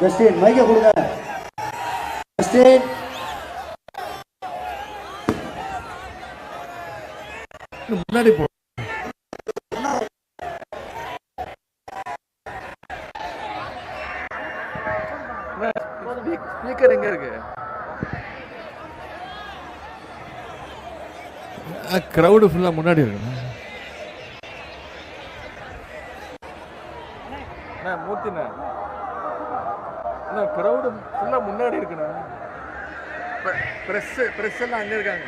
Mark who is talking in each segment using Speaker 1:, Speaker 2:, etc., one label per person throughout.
Speaker 1: Justin மைக்க கொடுங்க. Justin.
Speaker 2: முன்னாடி போ.
Speaker 3: ஸ்பீக்கர் எங்க இருக்கு?
Speaker 2: க்ரௌடு ஃபுல்லாக முன்னாடி இருக்கு.
Speaker 3: மூர்த்திண்ணா ஃபுல்லாக முன்னாடி இருக்குண்ணா. ப்ரெஸ்ஸு ப்ரெஸ் எல்லாம் அங்கே இருக்காங்க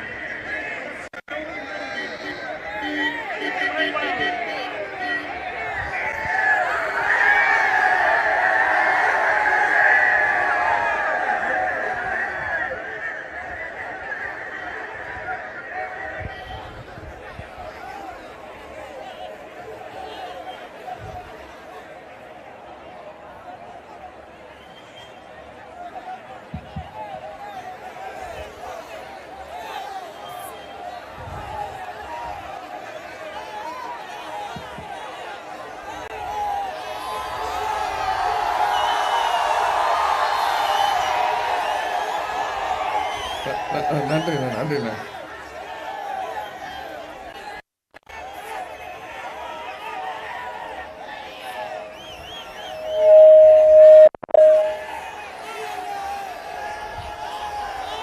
Speaker 2: நன்றிண்ணா நன்றிண்ணா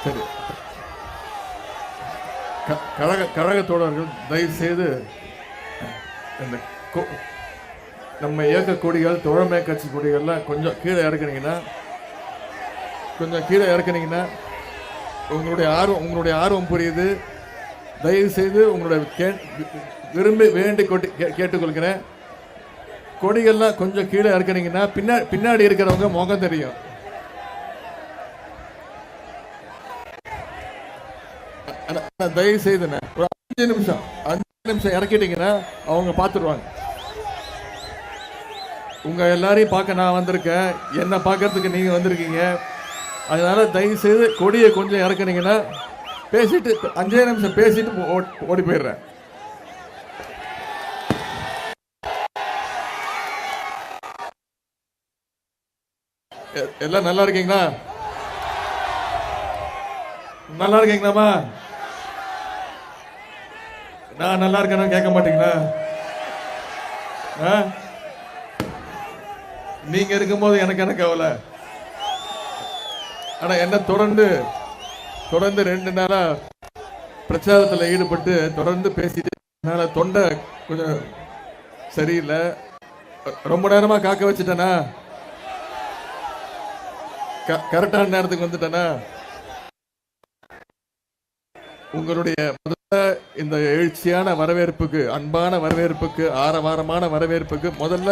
Speaker 2: சரி க- கழகத்தோடர்கள் தயவு செய்து இந்த நம்ம இயக்க கொடிகள் தோழமை கட்சி கொடிகள்லாம் கொஞ்சம் கீழே இறக்குனீங்கன்னா கொஞ்சம் கீழே இறக்குனீங்கன்னா உங்களுடைய ஆர்வம் உங்களுடைய ஆர்வம் புரியுது. தயவு செய்து உங்களுடைய கே விரும்பி வேண்டி கொட்டி கே- கேட்டுக்கொள்கிறேன். கொடிகள்லாம் கொஞ்சம் கீழே இறக்குனீங்கன்னா பின்னா பின்னாடி இருக்கிறவங்க முகம் தெரியும். தயவு செய்துண்ணே ஒரு அஞ்சு நிமிஷம். அஞ்சு நிமிஷம் இறக்கிட்டீங்கன்னா அவங்க பார்த்துருவாங்க உங்கள் எல்லாரையும் பார்க்க நான் வந்திருக்கேன். என்ன பார்க்கறதுக்கு நீங்கள் வந்திருக்கீங்க? அதனால் தயவுசெய்து கொடியை கொஞ்சம் இறக்குனீங்கன்னா பேசிட்டு அஞ்சே நிமிஷம் பேசிட்டு ஓடி போயிடுறேன். எ- எல்லாம் நல்லா இருக்கீங்களா? நல்லா இருக்கீங்களாம்மா? நான் நல்லா இருக்கேன்னு கேட்க மாட்டீங்களா? ஆ? நீங்க இருக்கும்போது எனக்கு என்ன கவலை? ஆனா என்ன தொடர்ந்து தொடர்ந்து ரெண்டு நாளா பிரச்சாரத்தில் ஈடுபட்டு தொடர்ந்து பேசிட்டு என்னால தொண்டை கொஞ்சம் சரியில்லை. ரொம்ப நேரமா காக்க வச்சுட்டேனா? கரெக்டான நேரத்துக்கு வந்துட்டேனா? உங்களுடைய இந்த எழுச்சியான வரவேற்புக்கு அன்பான வரவேற்புக்கு ஆரவாரமான வரவேற்புக்கு முதல்ல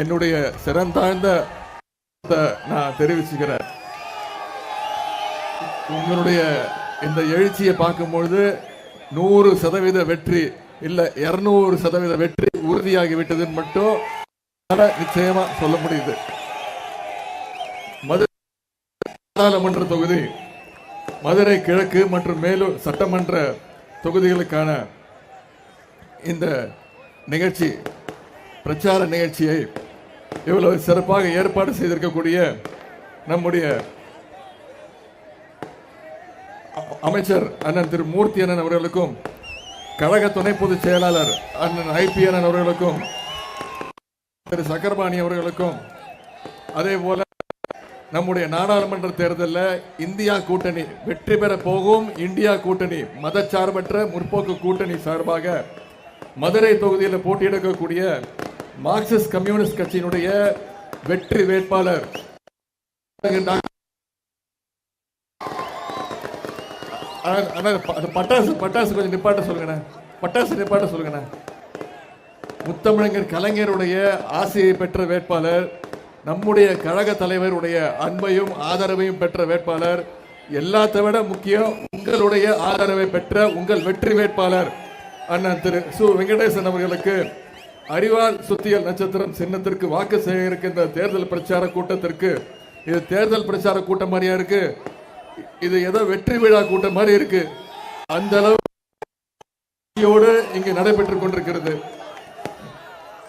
Speaker 2: என்னுடைய சிறந்தாழ்ந்த நான் தெரிவிச்சுக்கிறேன். உங்களுடைய இந்த எழுச்சியை பார்க்கும்பொழுது நூறு சதவீத வெற்றி இல்ல இருநூறு சதவீத வெற்றி உறுதியாகி விட்டதுன்னு மட்டும் நிச்சயமா சொல்ல முடியுது. மதுரை நாடாளுமன்ற தொகுதி மதுரை கிழக்கு மற்றும் மேலூர் சட்டமன்ற தொகுதிகளுக்கான இந்த நிகழ்ச்சி பிரச்சார நிகழ்ச்சியை இவ்வளவு சிறப்பாக ஏற்பாடு செய்திருக்கக்கூடிய நம்முடைய அமைச்சர் அண்ணன் திரு மூர்த்தி அண்ணன் அவர்களுக்கும் கழக துணை பொதுச் செயலாளர் அண்ணன் ஐபி அண்ணன் அவர்களுக்கும் திரு சக்கரபாணி அவர்களுக்கும் அதே போல நம்முடைய நாடாளுமன்ற தேர்தலில் இந்தியா கூட்டணி வெற்றி பெற போகும். இந்தியா கூட்டணி மதச்சார்பற்ற முற்போக்கு கூட்டணி சார்பாக மதுரை தொகுதியில் போட்டியிடக்கூடிய மார்க்சிஸ்ட் கம்யூனிஸ்ட் கட்சியினுடைய வெற்றி வேட்பாளர் அண்ணா, பட்டாசு பட்டாசு கொஞ்சம் நிப்பாட்ட சொல்லுங்கண்ணே. பட்டாசு நிப்பாட்ட சொல்லுங்கண்ணே. முத்தமிழங்கர் கலைஞருடைய ஆசையை பெற்ற வேட்பாளர் நம்முடைய கழக தலைவருடைய அன்பையும் ஆதரவையும் பெற்ற வேட்பாளர் எல்லாத்தை விட முக்கியம் உங்களுடைய ஆதரவை பெற்ற உங்கள் வெற்றி வேட்பாளர் அண்ணன் திரு சு. வெங்கடேசன் அவர்களுக்கு அறிவால் சுத்தியல் நட்சத்திரம் சின்னத்திற்கு வாக்கு சேகரிக்கின்ற தேர்தல் பிரச்சார கூட்டத்திற்கு இது தேர்தல் பிரச்சார கூட்டம் மாதிரியா இருக்கு? இது ஏதோ வெற்றி விழா கூட்டம் மாதிரி இருக்கு. அந்த அளவு இங்கு நடைபெற்றுக் கொண்டிருக்கிறது.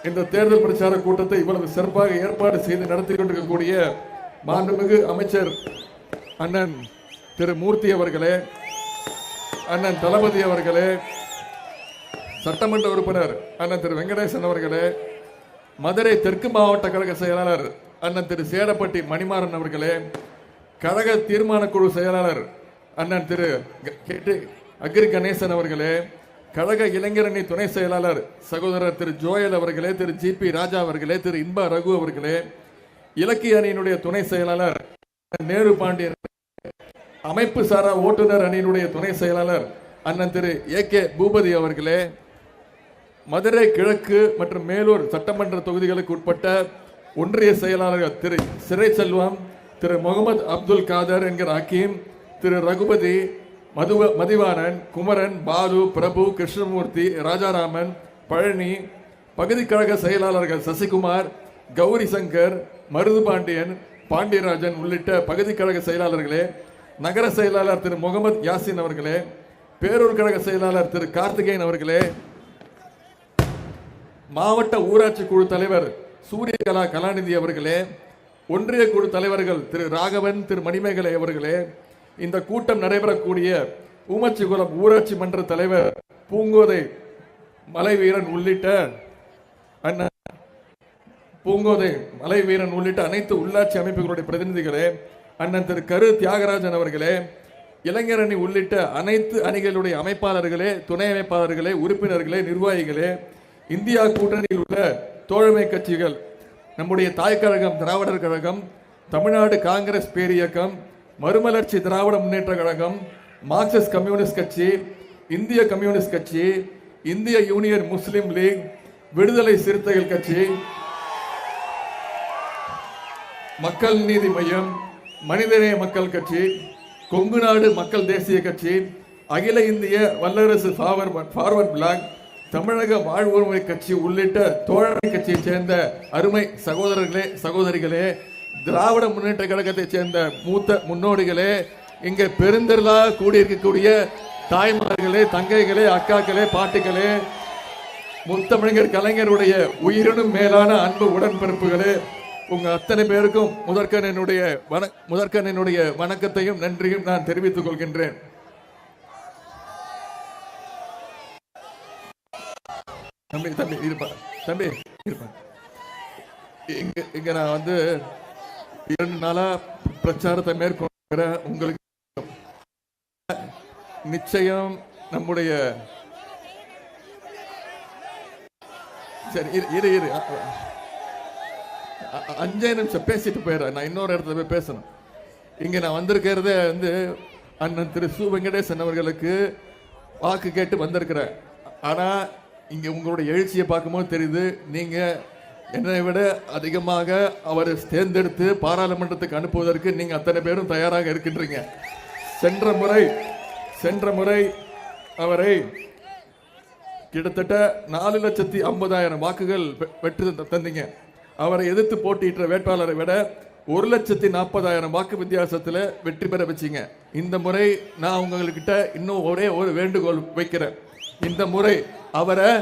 Speaker 2: இந்த தேர்தல் பிரச்சார கூட்டத்தை இவ்வளவு சிறப்பாக ஏற்பாடு செய்து நடத்தி கொண்டிருக்கக்கூடிய மாண்புமிகு அமைச்சர் அண்ணன் திரு மூர்த்தி அவர்களே அண்ணன் தளபதி அவர்களே சட்டமன்ற உறுப்பினர் அண்ணன் திரு வெங்கடேசன் அவர்களே மதுரை தெற்கு மாவட்ட கழக செயலாளர் அண்ணன் திரு சேடப்பட்டி மணிமாறன் அவர்களே கழக தீர்மான குழு செயலாளர் அண்ணன் திரு கேட்டு அக்ரி கணேசன் அவர்களே கழக இளைஞரணி துணை செயலாளர் சகோதரர் திரு ஜோயல் அவர்களே திரு ஜி பி ராஜா அவர்களே திரு இன்பா ரகு அவர்களே இலக்கிய அணியினுடைய துணை செயலாளர் நேரு பாண்டியன் அமைப்பு சாரா ஓட்டுநர் அணியினுடைய துணை செயலாளர் அண்ணன் திரு ஏ கே பூபதி அவர்களே மதுரை கிழக்கு மற்றும் மேலூர் சட்டமன்ற தொகுதிகளுக்கு உட்பட்ட ஒன்றிய செயலாளர்கள் திரு சிறை செல்வம் திரு முகமது அப்துல் காதர் என்கிற ஹக்கீம் திரு ரகுபதி மதுவ மதிவாணன் குமரன் பாலு பிரபு கிருஷ்ணமூர்த்தி ராஜாராமன் பழனி பகுதி கழக செயலாளர்கள் சசிகுமார் கௌரி சங்கர் மருது பாண்டியன் பாண்டியராஜன் உள்ளிட்ட பகுதி கழக செயலாளர்களே நகர செயலாளர் திரு முகமது யாசின் அவர்களே பேரூர் கழக செயலாளர் திரு கார்த்திகேயன் அவர்களே மாவட்ட ஊராட்சி குழு தலைவர் சூரியகலா கலாநிதி அவர்களே ஒன்றிய குழு தலைவர்கள் திரு ராகவன் திரு மணிமேகலை அவர்களே இந்த கூட்டம் நடைபெறக்கூடிய ஊமச்சிகுளம் ஊராட்சி மன்ற தலைவர் பூங்கோதை மலை வீரன் உள்ளிட்ட அண்ணன் பூங்கோதை மலை வீரன் உள்ளிட்ட அனைத்து உள்ளாட்சி அமைப்புகளுடைய பிரதிநிதிகளே அண்ணன் திரு கரு தியாகராஜன் அவர்களே இளைஞரணி உள்ளிட்ட அனைத்து அணிகளுடைய அமைப்பாளர்களே துணை அமைப்பாளர்களே உறுப்பினர்களே நிர்வாகிகளே இந்தியா கூட்டணியில் உள்ள தோழமை கட்சிகள் நம்முடைய தாய் கழகம் திராவிடர் கழகம் தமிழ்நாடு காங்கிரஸ் பேரியக்கம் மறுமலர்ச்சி திராவிட முன்னேற்ற கழகம் மார்க்சிஸ்ட் கம்யூனிஸ்ட் கட்சி இந்திய கம்யூனிஸ்ட் கட்சி இந்திய யூனியன் முஸ்லீம் லீக் விடுதலை சிறுத்தைகள் கட்சி மக்கள் நீதி மையம் மனிதநேய மக்கள் கட்சி கொங்கு நாடு மக்கள் தேசிய கட்சி அகில இந்திய வல்லரசு ஃபார்வர்ட் ஃபார்வர்ட் பிளாக் தமிழக வாழ்வுரிமை கட்சி உள்ளிட்ட தோழமை கட்சியைச் சேர்ந்த அருமை சகோதரர்களே சகோதரிகளே திராவிட முன்னேற்ற கழகத்தைச் சேர்ந்த மூத்த முன்னோடிகளே இங்கே பெருந்திரளாக கூடியிருக்கக்கூடிய தாய்மார்களே தங்கைகளே அக்காக்களே பாட்டிகளே முத்தமிழர் கலைஞருடைய உயிரினும் மேலான அன்பு உடன்பிறப்புகளே உங்க அத்தனை பேருக்கும் முதற்கன் வண முதற்கன் வணக்கத்தையும் நன்றியும் நான் தெரிவித்துக் கொள்கின்றேன். தம்பி தம்பி இருப்பா. தம்பி இருப்பா. இங்க இங்க நான் வந்து இரண்டு நாளா பிரச்சாரத்தை மேற்கொள்கிற உங்களுக்கு நிச்சயம் நம்முடைய சரி இரு இரு இரு. அ- அஞ்சே நிமிஷம் பேசிட்டு போயிடுறேன். நான் இன்னொரு இடத்துல போய் பேசணும். இங்க நான் வந்திருக்கிறதே வந்து அண்ணன் திரு சு வெங்கடேசன் அவர்களுக்கு வாக்கு கேட்டு வந்திருக்கிறேன். ஆனா இங்க உங்களுடைய எழுச்சியை பார்க்கும்போது தெரியுது. நீங்க என்னை விட அதிகமாக அவரை தேர்ந்தெடுத்து பாராளுமன்றத்துக்கு அனுப்புவதற்கு நீங்க அத்தனை பேரும் தயாராக இருக்கின்றீங்க. சென்ற முறை சென்ற முறை அவரை கிட்டத்தட்ட நாலு லட்சத்தி ஐம்பதாயிரம் வாக்குகள் வெற்றி த- தந்தீங்க. அவரை எதிர்த்து போட்டியிட்ட வேட்பாளரை விட ஒரு லட்சத்தி நாற்பதாயிரம் வாக்கு வித்தியாசத்தில் வெற்றி பெற வச்சிங்க. இந்த முறை நான் உங்ககிட்ட இன்னும் ஒரே ஒரு வேண்டுகோள் வைக்கிறேன். இந்த முறை அவரை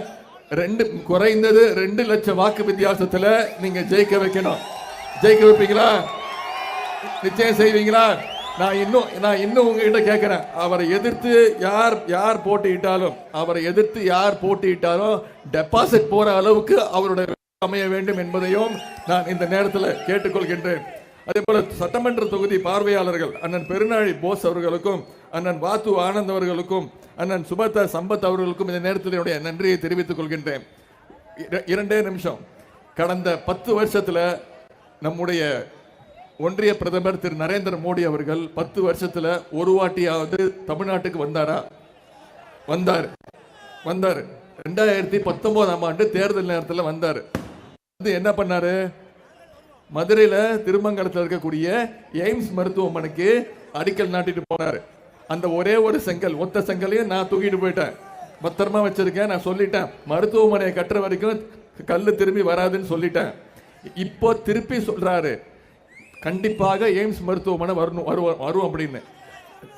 Speaker 2: ரெண்டு குறைந்தது ரெண்டு லட்சம் வாக்கு வித்தியாசத்தில் நீங்க ஜெயிக்க வைக்கணும். ஜெயிக்க வைப்பீங்களா? நிச்சயம் செய்வீங்களா? நான் இன்னும் நான் இன்னும் உங்ககிட்ட கேட்கிறேன். அவரை எதிர்த்து யார் யார் போட்டியிட்டாலும் அவரை எதிர்த்து யார் போட்டியிட்டாலும் டெபாசிட் போற அளவுக்கு அவருடைய அமைய வேண்டும் என்பதையும் நான் இந்த நேரத்தில் கேட்டுக்கொள்கின்றேன். அதே போல சட்டமன்ற தொகுதி பார்வையாளர்கள் அண்ணன் பெருநாழி போஸ் அவர்களுக்கும் அண்ணன் வாத்து ஆனந்த் அவர்களுக்கும் அண்ணன் சுபத்த சம்பத் அவர்களுக்கும் இந்த நேரத்தில் என்னுடைய நன்றியை தெரிவித்துக் கொள்கின்றேன். இர- இரண்டே நிமிஷம். கடந்த பத்து வருஷத்தில் நம்முடைய ஒன்றிய பிரதமர் திரு நரேந்திர மோடி அவர்கள் பத்து வருஷத்துல ஒரு வாட்டியாவது தமிழ்நாட்டுக்கு வந்தாரா? வந்தார். வந்தார். ரெண்டாயிரத்தி பத்தொன்பதாம் ஆண்டு தேர்தல் நேரத்தில் வந்தார். வந்து என்ன பண்ணாரு? மதுரையில் திருமங்கலத்தில் இருக்கக்கூடிய எய்ம்ஸ் மருத்துவமனைக்கு அடிக்கல் நாட்டிட்டு போனார். அந்த ஒரே ஒரு செங்கல் ஒத்த செங்கலையும் நான் தூக்கிட்டு போயிட்டேன். பத்திரமா வச்சிருக்கேன் நான் சொல்லிட்டேன். மருத்துவமனையை கட்டுற வரைக்கும் கல் திரும்பி வராதுன்னு சொல்லிட்டேன். இப்போ திருப்பி சொல்றாரு கண்டிப்பாக எய்ம்ஸ் மருத்துவமனை வரணும் வருவோம் வரும் அப்படின்னு.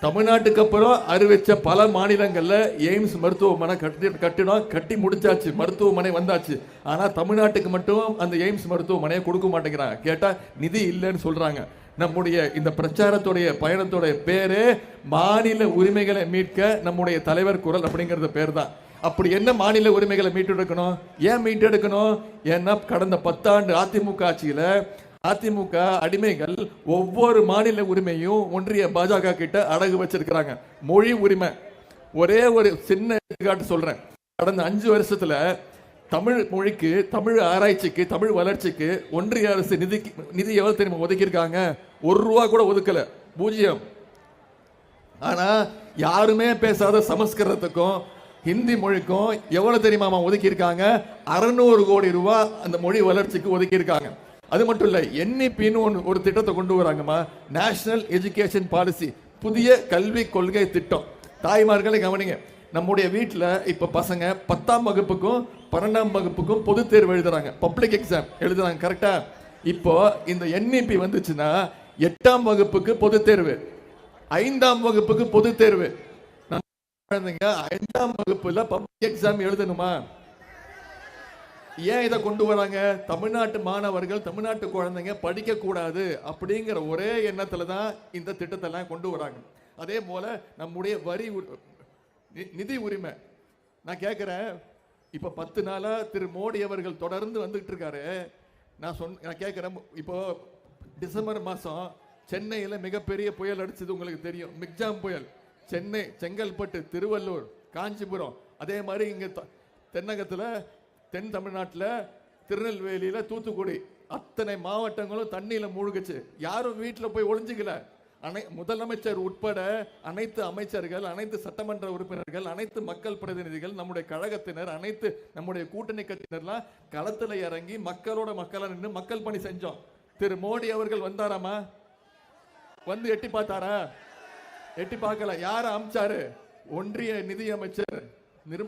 Speaker 2: தமிழ்நாட்டுக்கு அப்புறம் அறிவிச்ச பல மாநிலங்களில் எய்ம்ஸ் மருத்துவமனை கட்டி கட்டிடம் கட்டி முடிச்சாச்சு. மருத்துவமனை வந்தாச்சு. ஆனால் தமிழ்நாட்டுக்கு மட்டும் அந்த எய்ம்ஸ் மருத்துவமனையை கொடுக்க மாட்டேங்கிறாங்க. கேட்டால் நிதி இல்லைன்னு சொல்கிறாங்க நம்முடைய இந்த பிரச்சாரத்துடைய பயணத்துடைய பேரே மாநில உரிமைகளை மீட்க நம்முடைய தலைவர் குரல் அப்படிங்கிறது பேர் தான் அப்படி என்ன மாநில உரிமைகளை மீட்டெடுக்கணும்? ஏன் மீட்டெடுக்கணும்? ஏன்னா கடந்த பத்தாண்டு அதிமுக ஆட்சியில் அதிமுக அடிமைகள் ஒவ்வொரு மாநில உரிமையும் ஒன்றிய பாஜக கிட்ட அடகு வச்சிருக்கிறாங்க. மொழி உரிமை. ஒரே ஒரு சின்ன எடுத்துக்காட்டு சொல்றேன். கடந்த அஞ்சு வருஷத்துல தமிழ் மொழிக்கு தமிழ் ஆராய்ச்சிக்கு தமிழ் வளர்ச்சிக்கு ஒன்றிய அரசு நிதி நிதி எவ்வளவு தெரியுமா ஒதுக்கியிருக்காங்க? ஒரு ரூபா கூட ஒதுக்கல. பூஜ்ஜியம். ஆனா யாருமே பேசாத சமஸ்கிருதத்துக்கும் ஹிந்தி மொழிக்கும் எவ்வளவு தெரியுமா ஒதுக்கியிருக்காங்க? அறநூறு அறுநூறு கோடி ரூபாய் அந்த மொழி வளர்ச்சிக்கு ஒதுக்கியிருக்காங்க. அது மட்டும் இல்லை என்இபின்னு ஒன்று ஒரு திட்டத்தை கொண்டு வராங்கம்மா. நேஷனல் எஜுகேஷன் பாலிசி புதிய கல்வி கொள்கை திட்டம். தாய்மார்களை கவனிங்க. நம்முடைய வீட்டில் இப்போ பசங்க பத்தாம் வகுப்புக்கும் பன்னெண்டாம் வகுப்புக்கும் பொது தேர்வு எழுதுறாங்க. பப்ளிக் எக்ஸாம் எழுதுறாங்க கரெக்டா இப்போ இந்த என்இபி வந்துச்சுன்னா எட்டாம் வகுப்புக்கு பொதுத் தேர்வு ஐந்தாம் வகுப்புக்கு பொது தேர்வு. நம்ம குழந்தைங்க ஐந்தாம் வகுப்புல பப்ளிக் எக்ஸாம் எழுதணுமா? ஏன் இதை கொண்டு வராங்க? தமிழ்நாட்டு மாணவர்கள் தமிழ்நாட்டு குழந்தைங்க படிக்கக்கூடாது அப்படிங்கிற ஒரே எண்ணத்தில் தான் இந்த திட்டத்தெல்லாம் கொண்டு வராங்க. அதே போல் நம்முடைய வரி நி- நிதி உரிமை. நான் கேட்குறேன் இப்போ பத்து நாளாக திரு மோடி அவர்கள் தொடர்ந்து வந்துகிட்டு இருக்காரு. நான் சொன் நான் கேட்குறேன் இப்போ டிசம்பர் மாதம் சென்னையில் மிகப்பெரிய புயல் அடிச்சது உங்களுக்கு தெரியும். மிக்ஜாம் புயல். சென்னை செங்கல்பட்டு திருவள்ளூர் காஞ்சிபுரம். அதே மாதிரி இங்கே தென்னகத்தில் தென் தமிழ்நாட்டில் திருநெல்வேலியில் தூத்துக்குடி. அத்தனை மாவட்டங்களும் தண்ணியில் மூழ்கிச்சு. யாரும் வீட்டில் போய் ஒளிஞ்சுக்கல. அனை முதலமைச்சர் உட்பட அனைத்து அமைச்சர்கள் அனைத்து சட்டமன்ற உறுப்பினர்கள் அனைத்து மக்கள் பிரதிநிதிகள் நம்முடைய கழகத்தினர் அனைத்து நம்முடைய கூட்டணி கட்சியினர்லாம் களத்தில் இறங்கி மக்களோட மக்களாக நின்று மக்கள் பணி செஞ்சோம். திரு மோடி அவர்கள் வந்தாராமா? வந்து எட்டி பார்த்தாரா? எட்டி பார்க்கல. யார் அமிச்சாரு? ஒன்றிய நிதி அமைச்சர்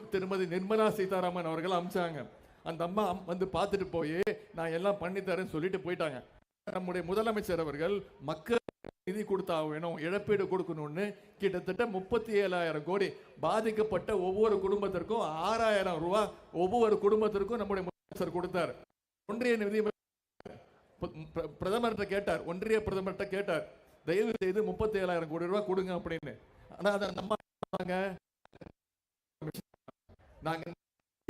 Speaker 2: திருமதி நிர்மலா சீதாராமன் அவர்கள் அமிச்சாங்க. அந்த அம்மா அம்- வந்து பார்த்துட்டு போய் நான் எல்லாம் பண்ணித்தரேன்னு சொல்லிட்டு போயிட்டாங்க. நம்முடைய முதலமைச்சர் அவர்கள் மக்கள் நிதி கொடுத்தா வேணும் இழப்பீடு கொடுக்கணும்னு கிட்டத்தட்ட முப்பத்தி ஏழாயிரம் கோடி பாதிக்கப்பட்ட ஒவ்வொரு குடும்பத்திற்கும் ஆறாயிரம் ரூபாய் ஒவ்வொரு குடும்பத்திற்கும் நம்முடைய முதலமைச்சர் கொடுத்தார். ஒன்றிய நிதி பிர- பிரதமர்கிட்ட கேட்டார். ஒன்றிய பிரதமர்கிட்ட கேட்டார். தயவு செய்து முப்பத்தி ஏழாயிரம் கோடி ரூபாய் கொடுங்க அப்படின்னு. ஆனா அதை நம்ம நாங்கள்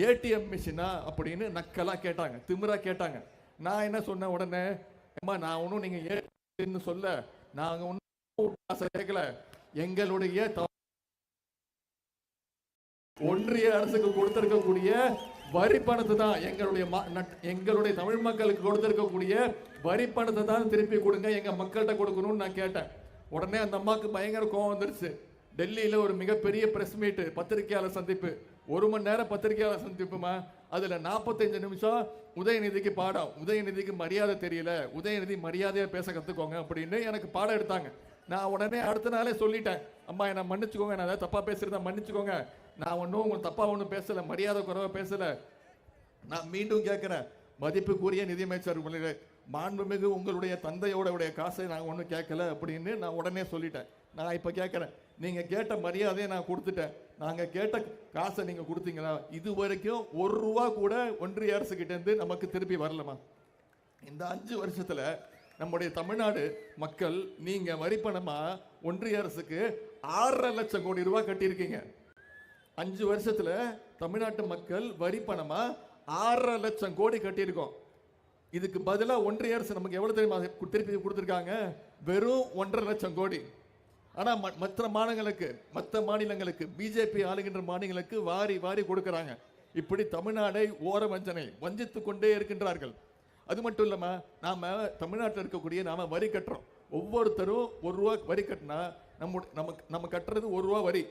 Speaker 2: ஏடிஎம் மிஷினா அப்படின்னு நக்கலாக கேட்டாங்க திமிரா கேட்டாங்க. நான் என்ன சொன்னேன் உடனே அம்மா நான் ஒன்றும் நீங்கள் ஏடிஎம்னு சொல்ல நாங்கள் ஒன்றும் ஆசை கேட்கல எங்களுடைய ஒன்றிய அரசுக்கு கொடுத்திருக்கக்கூடிய வரி பணத்தை தான் எங்களுடைய ம- நட்- எங்களுடைய தமிழ் மக்களுக்கு கொடுத்திருக்கக்கூடிய வரி பணத்தை தான் திருப்பி கொடுங்க எங்க மக்கள்கிட்ட கொடுக்கணும்னு நான் கேட்டேன். உடனே அந்த அம்மாவுக்கு பயங்கர கோவம் வந்துருச்சு. டெல்லியில ஒரு மிகப்பெரிய பிரஸ் மீட்டு பத்திரிகையாளர் சந்திப்பு. ஒரு மணி நேரம் பத்திரிகையாளர் சந்திப்புமா? அதில் நாற்பத்தஞ்சு நிமிஷம் உதயநிதிக்கு பாடம். உதயநிதிக்கு மரியாதை தெரியல. உதயநிதி மரியாதையாக பேச கற்றுக்கோங்க அப்படின்னு எனக்கு பாடம் எடுத்தாங்க. நான் உடனே அடுத்த நாளே சொல்லிட்டேன். அம்மா என்னை மன்னிச்சுக்கோங்க. நான் ஏதாவது தப்பாக பேசுகிறதா மன்னிச்சுக்கோங்க. நான் ஒன்றும் உங்களுக்கு தப்பாக ஒன்றும் பேசலை. மரியாதை குறைவாக பேசலை. நான் மீண்டும் கேட்குறேன். மதிப்புக்குரிய நிதியமைச்சர் உங்களுடைய மாண்புமிகு உங்களுடைய தந்தையோட உடைய காசை நான் ஒன்றும் கேட்கல அப்படின்னு நான் உடனே சொல்லிட்டேன். நான் இப்போ கேட்குறேன். நீங்கள் கேட்ட மரியாதையை நான் கொடுத்துட்டேன். நாங்கள் கேட்ட காசை நீங்கள் கொடுத்தீங்களா? இது வரைக்கும் ஒரு ரூபா கூட ஒன்றிய அரசுக்கிட்டேருந்து நமக்கு திருப்பி வரலமா இந்த அஞ்சு வருஷத்தில் நம்முடைய தமிழ்நாடு மக்கள் நீங்கள் வரி ஒன்றிய அரசுக்கு ஆறரை லட்சம் கோடி ரூபாய் கட்டியிருக்கீங்க. அஞ்சு வருஷத்தில் தமிழ்நாட்டு மக்கள் வரி ஆறரை லட்சம் கோடி கட்டியிருக்கோம். இதுக்கு பதிலாக ஒன்றிய அரசு நமக்கு எவ்வளோ தெரியுமா? திருப்பி கொடுத்துருக்காங்க? வெறும் ஒன்றரை லட்சம் கோடி. ஆனால் ம- மற்ற மாநிலங்களுக்கு மற்ற மாநிலங்களுக்கு பிஜேபி ஆளுகின்ற மாநிலங்களுக்கு வாரி வாரி கொடுக்குறாங்க. இப்படி தமிழ்நாடை ஓர வஞ்சனை வஞ்சித்து கொண்டே இருக்கின்றார்கள். அது மட்டும் இல்லாமல் நாம் தமிழ்நாட்டில் இருக்கக்கூடிய நாம் வரி கட்டுறோம். ஒவ்வொருத்தரும் ஒரு ரூபா வரி கட்டினா நம்ம நமக்கு நம்ம கட்டுறது ஒரு ரூபா வரி.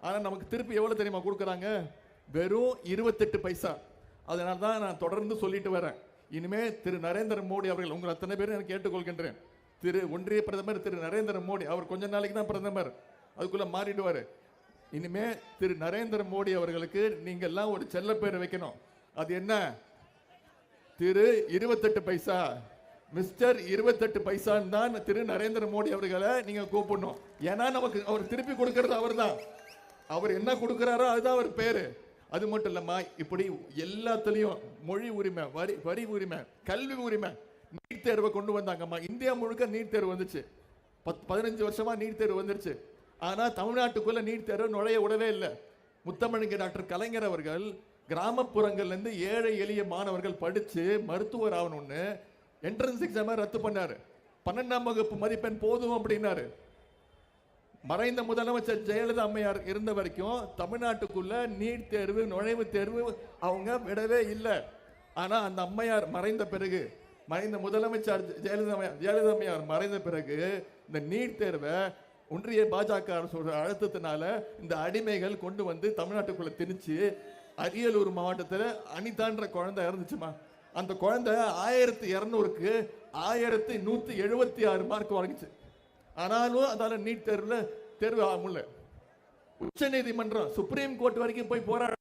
Speaker 2: ஆனால் நமக்கு திருப்பி எவ்வளோ தெரியுமா கொடுக்குறாங்க? வெறும் இருபத்தெட்டு பைசா. அதனால தான் நான் தொடர்ந்து சொல்லிட்டு வரேன். இனிமே திரு நரேந்திர மோடி அவர்கள் உங்கள் அத்தனை பேரும் நான் கேட்டுக்கொள்கின்றேன். திரு ஒன்றிய பிரதமர் திரு நரேந்திர மோடி அவர் கொஞ்ச நாளைக்கு தான் பிரதமர். அதுக்குள்ள மாறிடுவார். இனிமே திரு நரேந்திர மோடி அவர்களுக்கு நீங்கள்லாம் ஒரு செல்ல பேர் வைக்கணும். அது என்ன? திரு இருபத்தெட்டு பைசா. மிஸ்டர் இருபத்தெட்டு பைசான்னு தான் திரு நரேந்திர மோடி அவர்களை நீங்க கூப்பிடணும். ஏன்னா நமக்கு அவர் திருப்பி கொடுக்கறது அவர்தான். அவர் என்ன கொடுக்குறாரோ அதுதான் அவர் பேரு. அது மட்டும் இல்லம்மா இப்படி எல்லாத்துலேயும் மொழி உரிமை வரி வரி உரிமை கல்வி உரிமை நீட் தேர்வை கொண்டு வந்தாங்கம்மா. இந்தியா முழுக்க நீட் தேர்வு வந்துச்சு. பத் பதினஞ்சு வருஷமா நீட் தேர்வு வந்துருச்சு. ஆனால் தமிழ்நாட்டுக்குள்ள நீட் தேர்வு நுழைய விடவே இல்லை. முத்தமிழங்க டாக்டர் கலைஞர் அவர்கள் கிராமப்புறங்கள்லேருந்து ஏழை எளிய மாணவர்கள் படித்து மருத்துவர் ஆகணும்னு என்ட்ரன்ஸ் எக்ஸாமை ரத்து பண்ணார். பன்னெண்டாம் வகுப்பு மதிப்பெண் போதும் அப்படின்னாரு. மறைந்த முதலமைச்சர் ஜெயலலிதா அம்மையார் இருந்த வரைக்கும் தமிழ்நாட்டுக்குள்ள நீட் தேர்வு நுழைவுத் தேர்வு அவங்க விடவே இல்லை. ஆனால் அந்த அம்மையார் மறைந்த பிறகு மறைந்த முதலமைச்சர் ஜெயலலிதா ஜெயலலிதா மறைந்த பிறகு இந்த நீட் தேர்வை ஒன்றிய பாஜக அரசோட அழுத்தத்தினால இந்த அடிமைகள் கொண்டு வந்து தமிழ்நாட்டுக்குள்ள திணிச்சு அரியலூர் மாவட்டத்தில் அனிதான்ற குழந்தை இறந்துச்சுமா? அந்த குழந்தை ஆயிரத்தி இரநூறுக்கு ஆயிரத்தி நூத்தி எழுபத்தி ஆறு மார்க் வாங்கிச்சு. ஆனாலும் அதால நீட் தேர்வுல தேர்வு ஆக முடியல. உச்ச நீதிமன்றம் சுப்ரீம் கோர்ட் வரைக்கும் போய் போராட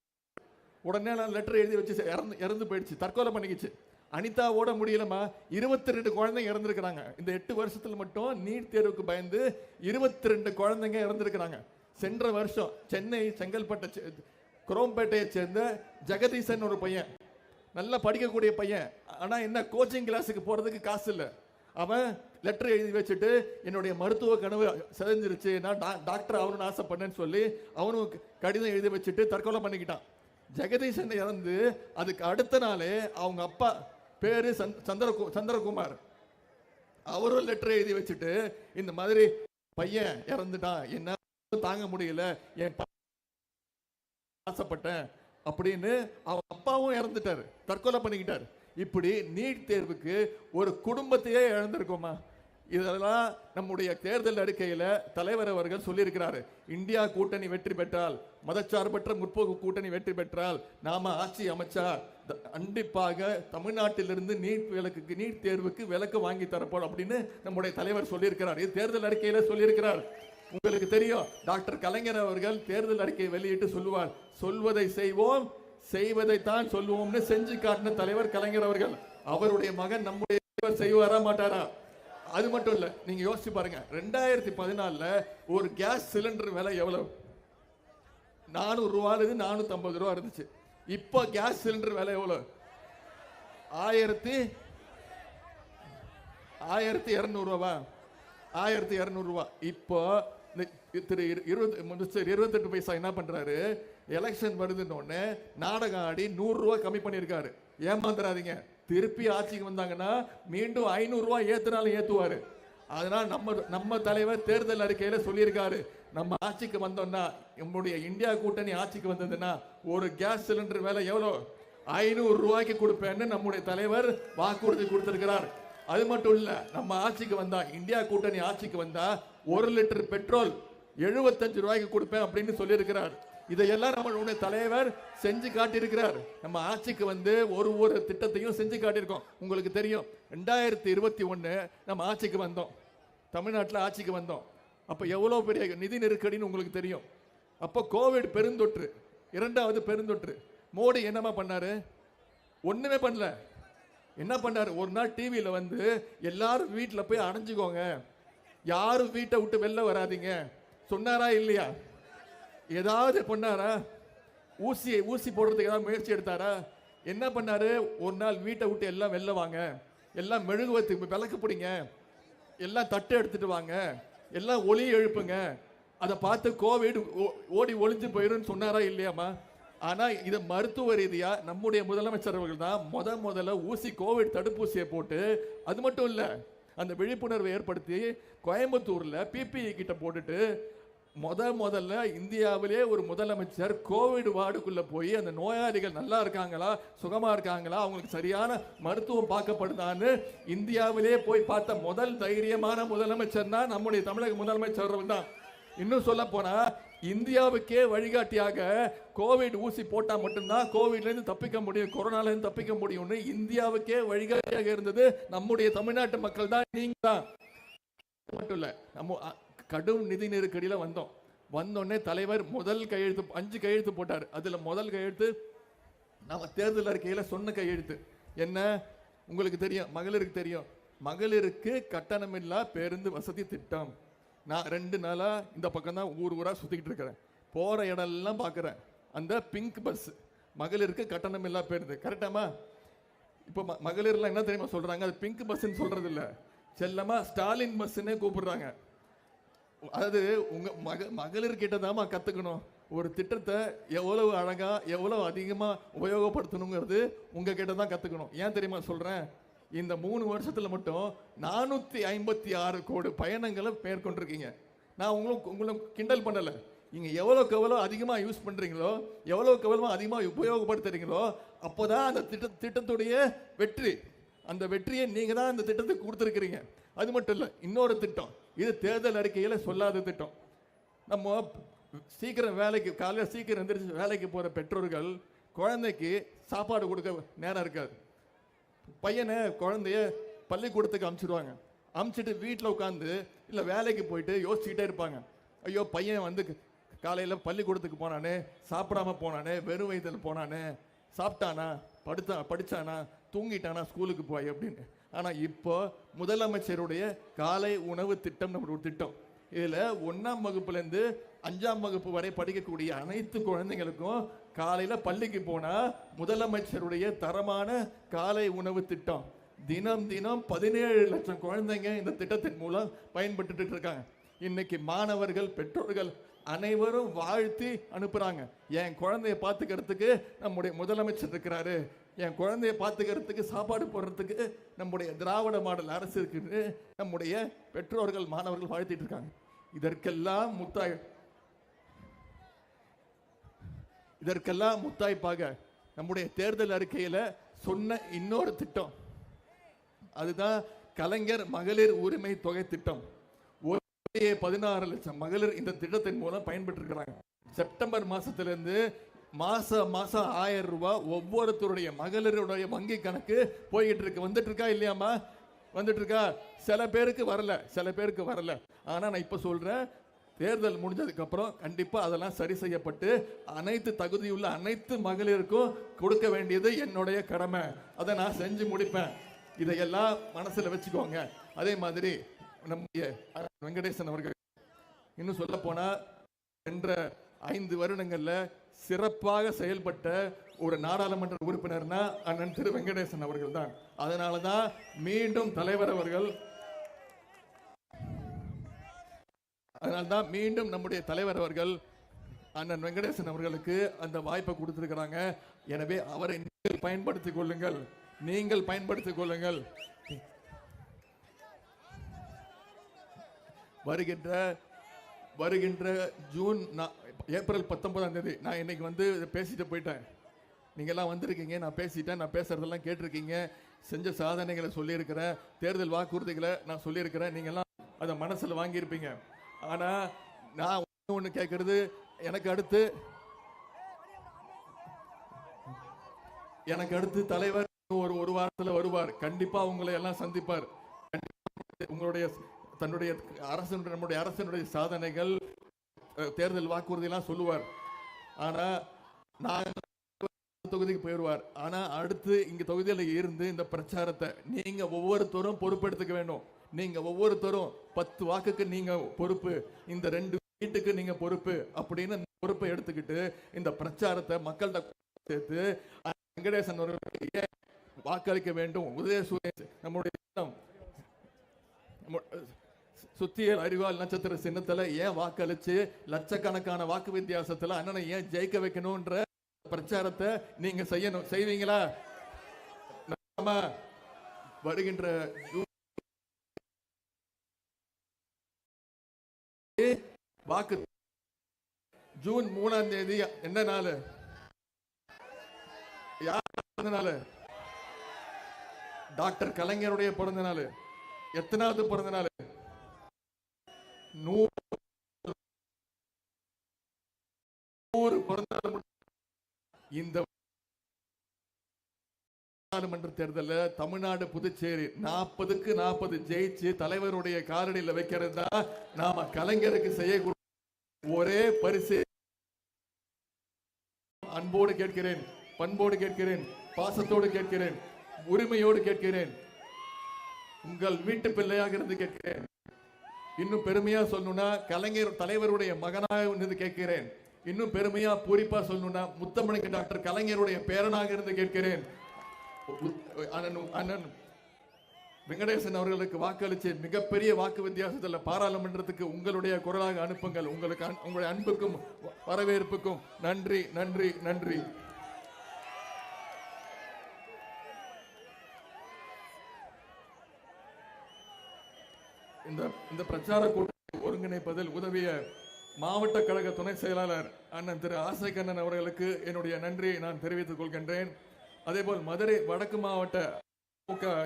Speaker 2: உடனே நான் லெட்டர் எழுதி வச்சு இறந்து இறந்து போயிடுச்சு. தற்கொலை பண்ணிக்கிச்சு. அனிதாவோட முடியலமா இருபத்தி ரெண்டு குழந்தைங்க இறந்துருக்கிறாங்க. இந்த எட்டு வருஷத்தில் மட்டும் நீட் தேர்வுக்கு பயந்து இருபத்தி ரெண்டு குழந்தைங்க இறந்துருக்கிறாங்க. சென்ற வருஷம் சென்னை செங்கல்பட்டை குரோம்பேட்டையை சேர்ந்த ஜெகதீசன் ஒரு பையன். நல்லா படிக்கக்கூடிய பையன். ஆனால் என்ன கோச்சிங் கிளாஸுக்கு போகிறதுக்கு காசு இல்லை. அவன் லெட்டர் எழுதி வச்சுட்டு என்னுடைய மருத்துவ கனவு செதஞ்சிருச்சு. நான் டா- டாக்டர் ஆகணும்னு ஆசைப்பட்டேன்னு சொல்லி அவனும் கடிதம் எழுதி வச்சுட்டு தற்கொலை பண்ணிக்கிட்டான். ஜெகதீசன் இறந்து அதுக்கு அடுத்த நாளே அவங்க அப்பா பேரு சந்திர சந்திரகுமார். அவரும் லெட்டர் எழுதி வச்சுட்டு இந்த மாதிரி பையன் இறந்துட்டான் என்ன தாங்க முடியல என் ஆசைப்பட்டேன் அப்படின்னு அவன் அப்பாவும் இறந்துட்டாரு தற்கொலை பண்ணிக்கிட்டார். இப்படி நீட் தேர்வுக்கு ஒரு குடும்பத்தையே இழந்திருக்கோமா? இதெல்லாம் நம்முடைய தேர்தல் அறிக்கையில தலைவர் அவர்கள் சொல்லியிருக்கிறாரு. இந்தியா கூட்டணி வெற்றி பெற்றால் மதச்சார்பற்ற முற்போக்கு கூட்டணி வெற்றி பெற்றால் நாம ஆட்சி அமைச்சா கண்டிப்பாக தமிழ்நாட்டிலிருந்து நீட் விலக்குக்கு நீட் தேர்வுக்கு விலக்கு வாங்கி தரப்போம் அப்படின்னு நம்முடைய தலைவர் சொல்லியிருக்கிறார். இது தேர்தல் அறிக்கையில் சொல்லியிருக்கிறார். உங்களுக்கு தெரியும் டாக்டர் கலைஞர் அவர்கள் தேர்தல் அறிக்கையை வெளியிட்டு சொல்லுவார். சொல்வதை செய்வோம் செய்வதை தான் சொல்லுவோம்னு செஞ்சு காட்டின தலைவர் கலைஞர் அவர்கள். அவருடைய மகன் நம்முடைய தலைவர் செய்வாரா மாட்டாரா? அது மட்டும் இல்ல நீங்க யோசிச்சு பாருங்க. ரெண்டாயிரத்தி பதினாலுல ஒரு கேஸ் சிலிண்டர் விலை எவ்வளவு? நானூறு ரூபாயிலிருந்து நானூத்தி ஐம்பது ரூபா இருந்துச்சு. இப்போ கேஸ் சிலிண்டர் விலை எவ்வளோ ஆயிரத்தி ஆயிரத்தி இரநூறுவா ஆயிரத்தி இரநூறுவா இப்போ திரு இரு- இருபது மினிஸ்டர் இருபத்தெட்டு பைசா என்ன பண்ணுறாரு எலெக்ஷன் வருதுன்னு நாடகம் ஆடி நூறுரூவா கம்மி பண்ணியிருக்காரு. ஏமாந்துடாதீங்க திருப்பி ஆட்சிக்கு வந்தாங்கன்னா மீண்டும் ஐநூறுரூவா ஏற்றுனாலும் ஏற்றுவார் அதனால் நம்ம நம்ம தலைவர் தேர்தல் அறிக்கையில் சொல்லியிருக்காரு. நம்ம ஆட்சிக்கு வந்தோம்னா நம்முடைய இந்தியா கூட்டணி ஆட்சிக்கு வந்ததுன்னா ஒரு கேஸ் சிலிண்டர் விலை எவ்வளோ? ஐநூறு ரூபாய்க்கு கொடுப்பேன்னு நம்முடைய தலைவர் வாக்குறுதி கொடுத்திருக்கிறார். அது மட்டும் இல்லை நம்ம ஆட்சிக்கு வந்தா இந்தியா கூட்டணி ஆட்சிக்கு வந்தா ஒரு லிட்டர் பெட்ரோல் எழுபத்தஞ்சு ரூபாய்க்கு கொடுப்பேன் அப்படின்னு சொல்லியிருக்கிறார். இதையெல்லாம் நம்மளுடைய தலைவர் செஞ்சு காட்டியிருக்கிறார். நம்ம ஆட்சிக்கு வந்து ஒரு ஒரு திட்டத்தையும் செஞ்சு காட்டியிருக்கோம். உங்களுக்கு தெரியும் ரெண்டாயிரத்தி இருபத்தி ஒன்று நம்ம ஆட்சிக்கு வந்தோம். தமிழ்நாட்டில் ஆட்சிக்கு வந்தோம். அப்போ எவ்வளோ பெரிய நிதி நெருக்கடின்னு உங்களுக்கு தெரியும். அப்போ கோவிட் பெருந்தொற்று இரண்டாவது பெருந்தொற்று. மோடி என்னமா பண்ணாரு? ஒன்றுமே பண்ணல. என்ன பண்ணாரு? ஒரு நாள் டிவியில் வந்து எல்லாரும் வீட்டில் போய் அணைஞ்சிக்கோங்க யாரும் வீட்டை விட்டு வெளில வராதீங்க. சொன்னாரா இல்லையா? ஏதாவது பண்ணாரா? ஊசி ஊசி போடுறதுக்கு ஏதாவது முயற்சி எடுத்தாரா? என்ன பண்ணாரு? ஒரு நாள் வீட்டை விட்டு எல்லாம் வெளில வாங்க. எல்லாம் மெழுகுவத்துக்கு விளக்கு பிடிங்க. எல்லாம் தட்டு எடுத்துட்டு வாங்க. எல்லாம் ஒளி எழுப்புங்க. அதை பார்த்து கோவிட் ஓ- ஓடி ஒளிஞ்சு போயிடும்னு சொன்னாரா இல்லையாம்மா? ஆனால் இது மருத்துவ ரீதியாக நம்முடைய முதலமைச்சர் அவர்கள் தான் முத முதல்ல ஊசி கோவிட் தடுப்பூசியை போட்டு அது மட்டும் இல்லை அந்த விழிப்புணர்வை ஏற்படுத்தி கோயம்புத்தூரில் பிபிஇ கிட்ட போட்டுட்டு முத முதல்ல இந்தியாவிலே ஒரு முதலமைச்சர் கோவிட் வார்டுக்குள்ளே போய் அந்த நோயாளிகள் நல்லா இருக்காங்களா சுகமாக இருக்காங்களா அவங்களுக்கு சரியான மருத்துவம் பார்க்கப்படுதான்னு இந்தியாவிலே போய் பார்த்த முதல் தைரியமான முதலமைச்சர் தான் நம்முடைய தமிழக முதலமைச்சர் தான் இன்னும் சொல்ல போனா இந்தியாவுக்கே வழிகாட்டியாக கோவிட் ஊசி போட்டால் மட்டும்தான் கோவிட்லேருந்து தப்பிக்க முடியும் கொரோனாலேருந்து தப்பிக்க முடியும்னு இந்தியாவுக்கே வழிகாட்டியாக இருந்தது நம்முடைய தமிழ்நாட்டு மக்கள் தான் நீங்க தான். மட்டும் இல்லை நம்ம கடும் நிதி நெருக்கடியில் வந்தோம். வந்தோடனே தலைவர் முதல் கையெழுத்து அஞ்சு கையெழுத்து போட்டார். அதில் முதல் கையெழுத்து நம்ம தேர்தல் அறிக்கையில் சொன்ன கையெழுத்து. என்ன? உங்களுக்கு தெரியும் மகளிருக்கு தெரியும். மகளிருக்கு கட்டணமில்லா பேருந்து வசதி திட்டம். நான் ரெண்டு நாளாக இந்த பக்கம் தான் ஊர் ஊராக சுற்றிக்கிட்டு இருக்கிறேன். போகிற இடம்லாம் பார்க்குறேன் அந்த பிங்க் பஸ் மகளிருக்கு கட்டணமில்லா போயிடுது கரெக்டாமா இப்போ ம- மகளிர்லாம் என்ன தெரியுமா சொல்கிறாங்க அது பிங்க் பஸ்ன்னு சொல்கிறது இல்லை செல்லமா ஸ்டாலின் பஸ்ன்னே கூப்பிடுறாங்க. அதாவது உங்கள் மக மகளிர் கிட்ட கற்றுக்கணும் ஒரு திட்டத்தை எவ்வளவு அழகாக எவ்வளவு அதிகமாக உபயோகப்படுத்தணுங்கிறது உங்கள் கிட்ட தான் கற்றுக்கணும் ஏன் தெரியுமா சொல்கிறேன் இந்த மூணு வருஷத்தில் மட்டும் நானூற்றி ஐம்பத்தி ஆறு கோடி பயணங்களை மேற்கொண்டிருக்கீங்க. நான் உங்களுக்கு உங்களை கிண்டல் பண்ணலை. நீங்கள் எவ்வளோக்கு எவ்வளோ அதிகமாக யூஸ் பண்ணுறீங்களோ எவ்வளோக்கு எவ்வளோ அதிகமாக உபயோகப்படுத்துறீங்களோ அப்போதான் அந்த திட்ட திட்டத்துடைய வெற்றி. அந்த வெற்றியை நீங்கள் தான் அந்த திட்டத்துக்கு கொடுத்துருக்கிறீங்க. அது மட்டும் இல்லை இன்னொரு திட்டம். இது தேர்தல் அறிக்கையில் சொல்லாத திட்டம். நம்ம சீக்கிரம் வேலைக்கு காலையில் சீக்கிரம் எந்திரிச்சு வேலைக்கு போகிற பெற்றோர்கள் குழந்தைக்கு சாப்பாடு கொடுக்க நேரம் இருக்காது. பையனை குழந்தைய பள்ளிக்கூடத்துக்கு அமுச்சிடுவாங்க. அமுச்சிட்டு வீட்டில் உட்காந்து இல்லை வேலைக்கு போயிட்டு யோசிச்சுக்கிட்டே இருப்பாங்க. ஐயோ பையன் வந்து காலையில் பள்ளிக்கூடத்துக்கு போனானே சாப்பிடாம போனானே வெறும் வயிற்றில் போனானே சாப்பிட்டானா படுத்தா படிச்சானா தூங்கிட்டானா ஸ்கூலுக்கு போய் அப்படின்னு. ஆனால் இப்போ முதலமைச்சருடைய காலை உணவு திட்டம் நம்மளோட ஒரு திட்டம். இதில் ஒன்றாம் வகுப்புலேருந்து அஞ்சாம் வகுப்பு வரை படிக்கக்கூடிய அனைத்து குழந்தைங்களுக்கும் காலையில் பள்ளிக்கு போனால் முதலமைச்சருடைய தரமான காலை உணவு திட்டம். தினம் தினம் பதினேழு லட்சம் குழந்தைங்க இந்த திட்டத்தின் மூலம் பயன்பட்டு இருக்காங்க. இன்னைக்கு மாணவர்கள் பெற்றோர்கள் அனைவரும் வாழ்த்தி அனுப்புறாங்க. என் குழந்தைய பார்த்துக்கிறதுக்கு நம்முடைய முதலமைச்சர் இருக்கிறாரு. என் குழந்தைய பார்த்துக்கிறதுக்கு சாப்பாடு போடுறதுக்கு நம்முடைய திராவிட மாடல் அரசு இருக்குன்னு நம்முடைய பெற்றோர்கள் மாணவர்கள் வாழ்த்திட்டு இருக்காங்க. இதற்கெல்லாம் முத்தாய் இதற்கெல்லாம் முத்தாய்ப்பாக நம்முடைய தேர்தல் அறிக்கையில் சொன்ன இன்னொரு திட்டம். அதுதான் கலைஞர் மகளிர் உரிமை தொகை திட்டம். ஒரு பதினாறு லட்சம் மகளிர் இந்த திட்டத்தின் மூலம் பயன்பெற்றிருக்கிறாங்க. செப்டம்பர் மாசத்திலிருந்து மாச மாசம் ஆயிரம் ரூபாய் ஒவ்வொருத்தருடைய மகளிருடைய வங்கி கணக்கு போய்கிட்டு இருக்கு. வந்துட்டு இருக்கா இல்லையாமா வந்துட்டு இருக்கா சில பேருக்கு வரல சில பேருக்கு வரல. ஆனா நான் இப்ப சொல்றேன் தேர்தல் முடிஞ்சதுக்கப்புறம் கண்டிப்பாக அதெல்லாம் சரி செய்யப்பட்டு அனைத்து தகுதியுள்ள அனைத்து மகளிருக்கும் கொடுக்க வேண்டியது என்னுடைய கடமை. அதை நான் செஞ்சு முடிப்பேன். இதையெல்லாம் மனசுல வச்சுக்கோங்க. அதே மாதிரி நம்முடைய வெங்கடேசன் அவர்கள் இன்னும் சொல்ல போனால் சென்ற ஐந்து வருடங்களில் சிறப்பாக செயல்பட்ட ஒரு நாடாளுமன்ற உறுப்பினர்னா அண்ணன் திரு வெங்கடேசன் அவர்கள் தான். அதனால தான் மீண்டும் தலைவர் அவர்கள் அதனால தான் மீண்டும் நம்முடைய தலைவர் அவர்கள் அண்ணன் வெங்கடேசன் அவர்களுக்கு அந்த வாய்ப்பை கொடுத்துருக்கிறாங்க. எனவே அவரை நீங்கள் பயன்படுத்திக் கொள்ளுங்கள். நீங்கள் பயன்படுத்திக் கொள்ளுங்கள். வருகின்ற வருகின்ற ஜூன் ஏப்ரல் பத்தொன்பதாம் தேதி நான் இன்னைக்கு வந்து பேசிட்டு போயிட்டேன். நீங்கள்லாம் வந்திருக்கீங்க நான் பேசிட்டேன் நான் பேசுறதெல்லாம் கேட்டிருக்கீங்க. செஞ்ச சாதனைகளை சொல்லியிருக்கிறேன். தேர்தல் வாக்குறுதிகளை நான் சொல்லியிருக்கிறேன். நீங்கள்லாம் அதை மனசில் வாங்கியிருப்பீங்க. ஆனால் நான் ஒன்று கேட்கறது எனக்கு அடுத்து எனக்கு அடுத்து தலைவர் ஒரு ஒரு வாரத்தில் வருவார். கண்டிப்பா உங்களை எல்லாம் சந்திப்பார். உங்களுடைய தன்னுடைய அரசு நம்முடைய அரசனுடைய சாதனைகள் தேர்தல் வாக்குறுதி எல்லாம் சொல்லுவார். ஆனா நான் தொகுதிக்கு போயிடுவார் ஆனா அடுத்து இங்க தொகுதியில இருந்து இந்த பிரச்சாரத்தை நீங்க ஒவ்வொருத்தரும் பொறுப்பெடுத்துக்க வேண்டும். நீங்க ஒவ்வொருத்தரும் பத்து வாக்குக்கு நீங்க பொறுப்பு இந்த ரெண்டு வீட்டுக்கு நீங்க பொறுப்பு அப்படின்னு பொறுப்பை எடுத்துக்கிட்டு இந்த பிரச்சாரத்தை மக்கள்கிட்ட சேர்த்து வெங்கடேசன் அவர்களுக்கு வாக்களிக்க வேண்டும். உதயசூரியன் நம்முடைய நம்ம- சுத்தியல் அறிவால் நட்சத்திர சின்னத்துல ஏன் வாக்களிச்சு லட்சக்கணக்கான வாக்கு வித்தியாசத்துல அண்ணனை ஏன் ஜெயிக்க வைக்கணும்ன்ற பிரச்சாரத்தை நீங்க செய்யணும். செய்வீங்களா? நம்ம வருகின்ற ஜூன் வாக்கு. ஜூன் மூணாம் தேதி என்ன நாள்? யார் பிறந்த நாள்? டாக்டர் கலைஞருடைய பிறந்த நாள். எத்தனாவது பிறந்த நாள்? நூறு. பிறந்த நாள் இந்த நாடாளுமன்ற தேர்தலில் தமிழ்நாடு புதுச்சேரி நாற்பதுக்கு நாற்பது ஜெயிச்சு தலைவருடைய காரணியில் வைக்கிறதா நாம கலைஞருக்கு செய்யக்கூடிய ஒரே பரிசு. அன்போடு கேட்கிறேன் பண்போடு கேட்கிறேன் பாசத்தோடு கேட்கிறேன் உரிமையோடு கேட்கிறேன். உங்கள் வீட்டு பிள்ளையாக இருந்து கேட்கிறேன். இன்னும் பெருமையா சொல்லணும்னா கலைஞர் தலைவருடைய மகனாக இருந்து கேட்கிறேன். இன்னும் பெருமையா பூரிப்பா சொல்லணும்னா முத்தமிழங்க டாக்டர் கலைஞருடைய பேரனாக இருந்து கேட்கிறேன். அண்ணன் வெங்கடேசன் அவர்களுக்கு வாக்களிச்சு மிகப்பெரிய வாக்கு வித்தியாசத்தில் பாராளுமன்றத்துக்கு உங்களுடைய குரலாக அனுப்புங்கள். உங்களுக்கு உங்களுடைய அன்புக்கும் வரவேற்புக்கும் நன்றி நன்றி நன்றி. இந்த இந்த பிரச்சார கூட்டத்தை ஒருங்கிணைப்பதில் உதவிய மாவட்ட கழக துணை செயலாளர் அண்ணன் திரு ஆசைக்கண்ணன் அவர்களுக்கு என்னுடைய நன்றியை நான் தெரிவித்துக் கொள்கின்றேன். அதேபோல் மதுரை வடக்கு மாவட்ட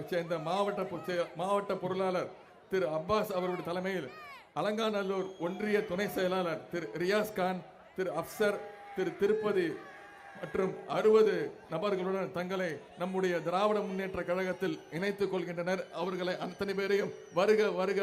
Speaker 2: சேர்ந்த மாவட்ட செய- மாவட்ட பொருளாளர் திரு அப்பாஸ் அவருடைய தலைமையில் அலங்காநல்லூர் ஒன்றிய துணை செயலாளர் திரு ரியாஸ் கான் திரு அப்சர் திரு திருப்பதி மற்றும் அறுபது நபர்களுடன் தங்களை நம்முடைய திராவிட முன்னேற்ற கழகத்தில் இணைத்துக் கொள்கின்றனர். அவர்களை அத்தனை பேரையும் வருக வருக